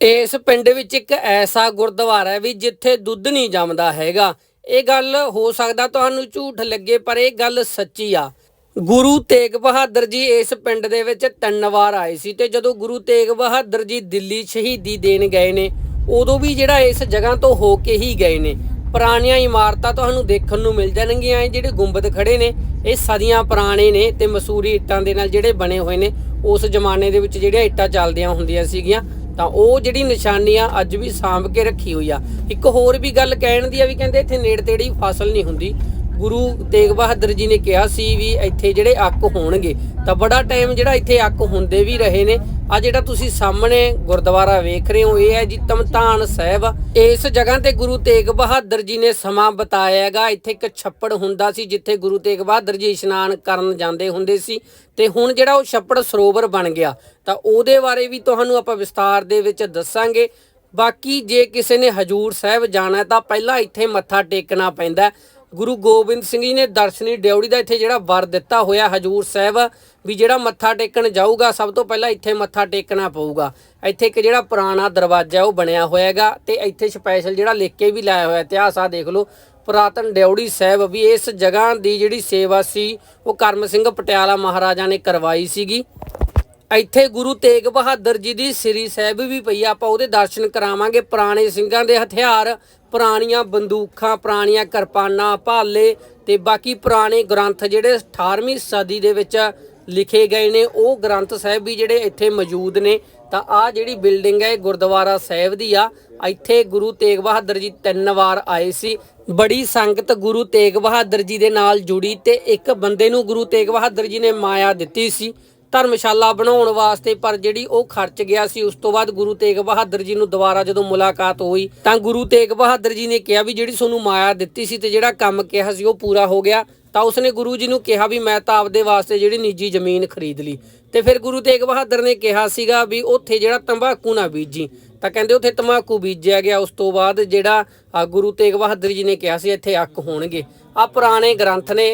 ਇਸ ਪਿੰਡ ਵਿੱਚ ਇੱਕ ਐਸਾ ਗੁਰਦੁਆਰਾ ਹੈ ਵੀ ਜਿੱਥੇ ਦੁੱਧ ਨਹੀਂ ਜੰਮਦਾ ਹੈਗਾ। ਇਹ ਗੱਲ ਹੋ ਸਕਦਾ ਤੁਹਾਨੂੰ ਝੂਠ ਲੱਗੇ, ਪਰ ਇਹ ਗੱਲ ਸੱਚੀ ਆ। ਗੁਰੂ ਤੇਗ ਬਹਾਦਰ ਜੀ ਇਸ ਪਿੰਡ ਦੇ ਵਿੱਚ ਤਿੰਨ ਵਾਰ ਆਏ ਸੀ ਤੇ ਜਦੋਂ ਗੁਰੂ ਤੇਗ ਬਹਾਦਰ ਜੀ ਦਿੱਲੀ ਸ਼ਹੀਦੀ ਦੇਣ ਗਏ ਨੇ, ਉਦੋਂ ਵੀ ਜਿਹੜਾ ਇਸ ਜਗ੍ਹਾ ਤੋਂ ਹੋ ਕੇ ਹੀ ਗਏ ਨੇ। ਪੁਰਾਣੀਆਂ ਇਮਾਰਤਾਂ ਤੁਹਾਨੂੰ ਦੇਖਣ ਨੂੰ ਮਿਲ ਜਾਣਗੀਆਂ। ਇਹ ਜਿਹੜੇ ਗੁੰਬਦ ਖੜੇ ਨੇ, ਇਹ ਸਦੀਆਂ ਪੁਰਾਣੇ ਨੇ ਤੇ ਮਸੂਰੀ ਇੱਟਾਂ ਦੇ ਨਾਲ ਜਿਹੜੇ ਬਣੇ ਹੋਏ ਨੇ, ਉਸ ਜ਼ਮਾਨੇ ਦੇ ਵਿੱਚ ਜਿਹੜੀਆਂ ਇੱਟਾਂ ਚੱਲਦੀਆਂ ਹੁੰਦੀਆਂ ਸੀਗੀਆਂ ਤਾਂ ਉਹ ਜਿਹੜੀ ਨਿਸ਼ਾਨੀ ਆ ਅੱਜ ਵੀ ਸਾਂਭ ਕੇ ਰੱਖੀ ਹੋਈ ਆ। ਇੱਕ ਹੋਰ ਵੀ ਗੱਲ ਕਹਿਣ ਦੀ ਆ ਵੀ ਕਹਿੰਦੇ ਇੱਥੇ ਨੇੜੇ ਤੇੜੀ ਫਸਲ ਨਹੀਂ ਹੁੰਦੀ। ਗੁਰੂ ਤੇਗ ਬਹਾਦਰ ਜੀ ਨੇ ਕਿਹਾ ਸੀ ਵੀ ਇੱਥੇ ਜਿਹੜੇ ਅੱਕ ਹੋਣਗੇ, ਤਾਂ ਬੜਾ ਟਾਈਮ ਜਿਹੜਾ ਇੱਥੇ ਅੱਕ ਹੁੰਦੇ ਵੀ ਰਹੇ ਨੇ। ਆ ਜਿਹੜਾ ਤੁਸੀਂ ਸਾਹਮਣੇ ਗੁਰਦੁਆਰਾ ਵੇਖ ਰਹੇ ਹੋ, ਇਹ ਹੈ ਜੀ ਤਮਤਾਨ ਸਾਹਿਬ। ਇਸ ਜਗ੍ਹਾ ਤੇ ਗੁਰੂ ਤੇਗ ਬਹਾਦਰ ਜੀ ਨੇ ਸਮਾਂ ਬਤਾਇਆ ਹੈਗਾ। ਇੱਥੇ ਇੱਕ ਛੱਪੜ ਹੁੰਦਾ ਸੀ, ਜਿੱਥੇ ਗੁਰੂ ਤੇਗ ਬਹਾਦਰ ਜੀ ਇਸ਼ਨਾਨ ਕਰਨ ਜਾਂਦੇ ਹੁੰਦੇ ਸੀ। ਤੇ ਹੁਣ ਜਿਹੜਾ ਉਹ ਛੱਪੜ ਸਰੋਵਰ ਬਣ ਗਿਆ, ਤਾਂ ਉਹਦੇ ਬਾਰੇ ਵੀ ਤੁਹਾਨੂੰ ਆਪਾਂ ਵਿਸਤਾਰ ਦੇ ਵਿੱਚ ਦੱਸਾਂਗੇ। ਬਾਕੀ ਜੇ ਕਿਸੇ ਨੇ ਹਜੂਰ ਸਾਹਿਬ ਜਾਣਾ ਤਾਂ ਪਹਿਲਾਂ ਇੱਥੇ ਮੱਥਾ ਟੇਕਣਾ ਪੈਂਦਾ ਗੁਰੂ ਗੋਬਿੰਦ ਸਿੰਘ ਜੀ ਨੇ ਦਰਸ਼ਨੀ ਡਿਉੜੀ ਦਾ ਇੱਥੇ ਜਿਹੜਾ ਵਰ ਦਿੱਤਾ ਹੋਇਆ ਹਜੂਰ ਸਾਹਿਬ, ਵੀ ਜਿਹੜਾ ਮੱਥਾ ਟੇਕਣ ਜਾਊਗਾ, ਸਭ ਤੋਂ ਪਹਿਲਾਂ ਇੱਥੇ ਮੱਥਾ ਟੇਕਣਾ ਪਊਗਾ। ਇੱਥੇ ਇੱਕ ਜਿਹੜਾ ਪੁਰਾਣਾ ਦਰਵਾਜ਼ਾ ਉਹ ਬਣਿਆ ਹੋਇਆ ਹੈਗਾ ਤੇ ਇੱਥੇ ਸਪੈਸ਼ਲ ਜਿਹੜਾ ਲਿਖ ਕੇ ਵੀ ਲਾਇਆ ਹੋਇਆ, ਇਤਿਹਾਸ ਆ ਦੇਖ ਲਓ, ਪੁਰਾਤਨ ਡਿਉੜੀ ਸਾਹਿਬ ਵੀ ਇਸ ਜਗ੍ਹਾ ਦੀ ਜਿਹੜੀ ਸੇਵਾ ਸੀ, ਉਹ ਕਰਮ ਸਿੰਘ ਪਟਿਆਲਾ ਮਹਾਰਾਜਾ ਨੇ ਕਰਵਾਈ ਸੀਗੀ। ਇੱਥੇ ਗੁਰੂ ਤੇਗ ਬਹਾਦਰ ਜੀ ਦੀ ਸ੍ਰੀ ਸਾਹਿਬ ਵੀ ਪਈ ਆ, ਆਪਾਂ ਉਹਦੇ ਦਰਸ਼ਨ ਕਰਾਵਾਂਗੇ। ਪੁਰਾਣੇ ਸਿੰਘਾਂ ਦੇ ਹਥਿਆਰ, ਪੁਰਾਣੀਆਂ ਬੰਦੂਕਾਂ, ਪੁਰਾਣੀਆਂ ਕਿਰਪਾਨਾਂ, ਭਾਲੇ ਤੇ ਬਾਕੀ ਪੁਰਾਣੇ ਗ੍ਰੰਥ ਜਿਹੜੇ 18ਵੀਂ ਸਦੀ ਦੇ ਵਿੱਚ ਲਿਖੇ ਗਏ ਨੇ, ਉਹ ਗ੍ਰੰਥ ਸਾਹਿਬ ਵੀ ਜਿਹੜੇ ਇੱਥੇ ਮੌਜੂਦ ਨੇ। ਤਾਂ ਆ ਜਿਹੜੀ ਬਿਲਡਿੰਗ ਹੈ, ਇਹ ਗੁਰਦੁਆਰਾ ਸਾਹਿਬ ਦੀ ਆ। ਇੱਥੇ ਗੁਰੂ ਤੇਗ ਬਹਾਦਰ ਜੀ ਤਿੰਨ ਵਾਰ ਆਏ ਸੀ। ਬੜੀ ਸੰਗਤ ਗੁਰੂ ਤੇਗ ਬਹਾਦਰ ਜੀ ਦੇ ਨਾਲ ਜੁੜੀ ਤੇ ਇੱਕ ਬੰਦੇ ਨੂੰ ਗੁਰੂ ਤੇਗ ਬਹਾਦਰ ਜੀ ਨੇ ਮਾਇਆ ਦਿੱਤੀ ਸੀ। ਧਰਮਸ਼ਾਲਾ ਬਣਾਉਣ ਵਾਸਤੇ, ਪਰ ਜਿਹੜੀ ਉਹ ਖਰਚ ਗਿਆ ਸੀ, ਉਸ ਤੋਂ ਬਾਅਦ ਗੁਰੂ ਤੇਗ ਬਹਾਦਰ ਜੀ ਨੂੰ ਦੁਬਾਰਾ ਜਦੋਂ ਮੁਲਾਕਾਤ ਹੋਈ, ਤਾਂ ਗੁਰੂ ਤੇਗ ਬਹਾਦਰ ਜੀ ਨੇ ਕਿਹਾ ਵੀ ਜਿਹੜੀ ਤੁਹਾਨੂੰ ਮਾਇਆ ਦਿੱਤੀ ਸੀ ਤੇ ਜਿਹੜਾ ਕੰਮ ਕਿਹਾ ਸੀ ਉਹ ਪੂਰਾ ਹੋ ਗਿਆ, ਤਾਂ ਉਸਨੇ ਗੁਰੂ ਜੀ ਨੂੰ ਕਿਹਾ ਵੀ ਮੈਂ ਤਾਂ ਆਪਦੇ ਵਾਸਤੇ ਜਿਹੜੀ ਨਿੱਜੀ ਜ਼ਮੀਨ ਖਰੀਦ ਲਈ। ਤੇ ਫਿਰ ਗੁਰੂ ਤੇਗ ਬਹਾਦਰ ਨੇ ਕਿਹਾ ਸੀਗਾ ਵੀ ਉੱਥੇ ਜਿਹੜਾ ਤੰਬਾਕੂ ਨਾ ਬੀਜੀ, ਤਾਂ ਕਹਿੰਦੇ ਉੱਥੇ ਤੰਬਾਕੂ ਬੀਜਿਆ ਗਿਆ, ਉਸ ਤੋਂ ਬਾਅਦ ਜਿਹੜਾ ਗੁਰੂ ਤੇਗ ਬਹਾਦਰ ਜੀ ਨੇ ਕਿਹਾ ਸੀ ਇੱਥੇ ਅੱਕ ਹੋਣਗੇ। ਆ ਪੁਰਾਣੇ ਗ੍ਰੰਥ ਨੇ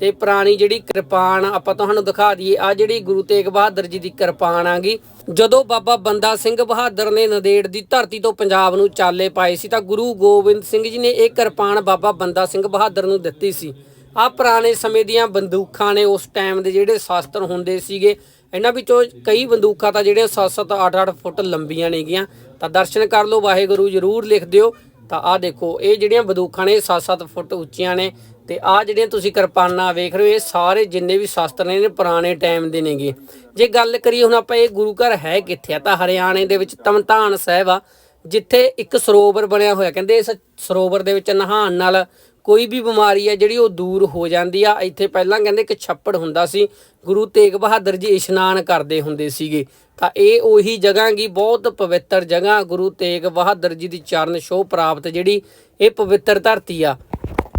ਤੇ ਪੁਰਾਣੀ ਜਿਹੜੀ ਕਿਰਪਾਨ ਆਪਾਂ ਤੁਹਾਨੂੰ ਦਿਖਾ ਦਈਏ ਆ ਜਿਹੜੀ ਗੁਰੂ ਤੇਗ ਬਹਾਦਰ ਜੀ ਦੀ ਕਿਰਪਾਨ ਆਗੀ। ਜਦੋਂ ਬਾਬਾ ਬੰਦਾ ਸਿੰਘ ਬਹਾਦਰ ਨੇ ਨਦੇੜ ਦੀ ਧਰਤੀ ਤੋਂ ਪੰਜਾਬ ਨੂੰ ਚਾਲੇ ਪਾਏ ਸੀ, ਤਾਂ ਗੁਰੂ ਗੋਬਿੰਦ ਸਿੰਘ ਜੀ ਨੇ ਇਹ ਕਿਰਪਾਨ ਬਾਬਾ ਬੰਦਾ ਸਿੰਘ ਬਹਾਦਰ ਨੂੰ ਦਿੱਤੀ ਸੀ। ਆ ਪੁਰਾਣੇ ਸਮੇਂ ਦੀਆਂ ਬੰਦੂਕਾਂ ਨੇ ਉਸ ਟਾਈਮ ਦੇ ਜਿਹੜੇ ਸ਼ਾਸਤਰ ਹੁੰਦੇ ਸੀਗੇ, ਇਹਨਾਂ ਵਿੱਚੋਂ ਕਈ ਬੰਦੂਕਾਂ ਤਾਂ ਜਿਹੜੀਆਂ 7-7 8-8 ਫੁੱਟ ਲੰਬੀਆਂ ਨੇਗੀਆਂ। ਤਾਂ ਦਰਸ਼ਨ ਕਰ ਲਓ, ਵਾਹਿਗੁਰੂ ਜਰੂਰ ਲਿਖ ਦਿਓ। ਤਾਂ ਆਹ ਦੇਖੋ, ਇਹ ਜਿਹੜੀਆਂ ਬੰਦੂਕਾਂ ਨੇ 7-7 ਫੁੱਟ ਉੱਚੀਆਂ ਨੇ ਤੇ ਆਹ ਜਿਹੜੀਆਂ ਤੁਸੀਂ ਕਿਰਪਾਨਾਂ ਵੇਖ ਰਹੇ ਹੋ, ਇਹ ਸਾਰੇ ਜਿੰਨੇ ਵੀ ਸ਼ਸਤਰ ਨੇ ਇਹ ਪੁਰਾਣੇ ਟਾਈਮ ਦੇ ਨੇਗੇ। ਜੇ ਗੱਲ ਕਰੀਏ ਹੁਣ ਆਪਾਂ ਇਹ ਗੁਰੂ ਘਰ ਹੈ ਕਿੱਥੇ ਆ, ਤਾਂ ਹਰਿਆਣੇ ਦੇ ਵਿੱਚ ਤਮਤਾਨ ਸਾਹਿਬ ਆ, ਜਿੱਥੇ ਇੱਕ ਸਰੋਵਰ ਬਣਿਆ ਹੋਇਆ, ਕਹਿੰਦੇ ਇਸ ਸਰੋਵਰ ਦੇ ਵਿੱਚ ਨਹਾਉਣ ਨਾਲ ਕੋਈ ਵੀ ਬਿਮਾਰੀ ਹੈ ਜਿਹੜੀ ਉਹ ਦੂਰ ਹੋ ਜਾਂਦੀ ਆ। ਇੱਥੇ ਪਹਿਲਾਂ ਕਹਿੰਦੇ ਇੱਕ ਛੱਪੜ ਹੁੰਦਾ ਸੀ, ਗੁਰੂ ਤੇਗ ਬਹਾਦਰ ਜੀ ਇਸ਼ਨਾਨ ਕਰਦੇ ਹੁੰਦੇ ਸੀਗੇ। ਤਾਂ ਇਹ ਉਹੀ ਜਗ੍ਹਾ ਗੀ, ਬਹੁਤ ਪਵਿੱਤਰ ਜਗ੍ਹਾ। ਗੁਰੂ ਤੇਗ ਬਹਾਦਰ ਜੀ ਦੀ ਚਰਨ ਛੋਹ ਪ੍ਰਾਪਤ ਜਿਹੜੀ, ਇਹ ਪਵਿੱਤਰ ਧਰਤੀ ਆ।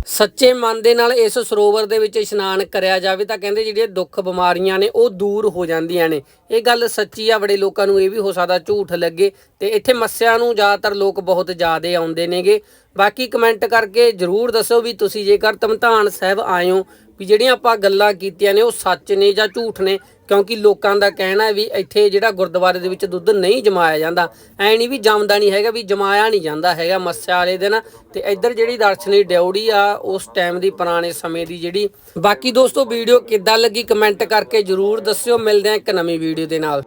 ਸੱਚੇ ਮਨ ਦੇ ਨਾਲ ਇਸ ਸਰੋਵਰ ਦੇ ਵਿੱਚ ਇਸ਼ਨਾਨ ਕਰਿਆ ਜਾਵੇ ਤਾਂ ਕਹਿੰਦੇ ਜਿਹੜੀਆਂ ਦੁੱਖ ਬਿਮਾਰੀਆਂ ਨੇ, ਉਹ ਦੂਰ ਹੋ ਜਾਂਦੀਆਂ ਨੇ। ਇਹ ਗੱਲ ਸੱਚੀ ਆ, ਬੜੇ ਲੋਕਾਂ ਨੂੰ ਇਹ ਵੀ ਹੋ ਸਕਦਾ ਝੂਠ ਲੱਗੇ। ਤੇ ਇੱਥੇ ਮੱਸਿਆ ਨੂੰ ਜ਼ਿਆਦਾਤਰ ਲੋਕ ਬਹੁਤ ਜ਼ਿਆਦੇ ਆਉਂਦੇ ਨੇਗੇ। ਬਾਕੀ ਕਮੈਂਟ ਕਰਕੇ ਜਰੂਰ ਦੱਸੋ ਵੀ ਤੁਸੀਂ ਜੇਕਰ ਤਮਤਾਨ ਸਾਹਿਬ ਆਏ ਹੋ ਵੀ ਜਿਹੜੀਆਂ ਆਪਾਂ ਗੱਲਾਂ ਕੀਤੀਆਂ ਨੇ ਉਹ ਸੱਚ ਨੇ ਜਾਂ ਝੂਠ ਨੇ, ਕਿਉਂਕਿ ਲੋਕਾਂ ਦਾ ਕਹਿਣਾ ਹੈ ਵੀ ਇੱਥੇ ਜਿਹੜਾ ਗੁਰਦੁਆਰੇ ਦੇ ਵਿੱਚ ਦੁੱਧ ਨਹੀਂ ਜਮਾਇਆ ਜਾਂਦਾ। ਐ ਨਹੀਂ ਵੀ ਜੰਮਦਾ ਨਹੀਂ ਹੈਗਾ, ਵੀ ਜਮਾਇਆ ਨਹੀਂ ਜਾਂਦਾ ਹੈਗਾ ਮੱਸਿਆ ਵਾਲੇ ਦਿਨ। ਤੇ ਇੱਧਰ ਜਿਹੜੀ ਦਰਸ਼ਨੀ ਡਿਉੜੀ ਆ, ਉਸ ਟਾਈਮ ਦੀ ਪੁਰਾਣੇ ਸਮੇਂ ਦੀ ਜਿਹੜੀ। ਬਾਕੀ ਦੋਸਤੋ, ਵੀਡੀਓ ਕਿੱਦਾਂ ਲੱਗੀ ਕਮੈਂਟ ਕਰਕੇ ਜਰੂਰ ਦੱਸਿਓ। ਮਿਲਦੇ ਆ ਇੱਕ ਨਵੀਂ ਵੀਡੀਓ ਦੇ ਨਾਲ।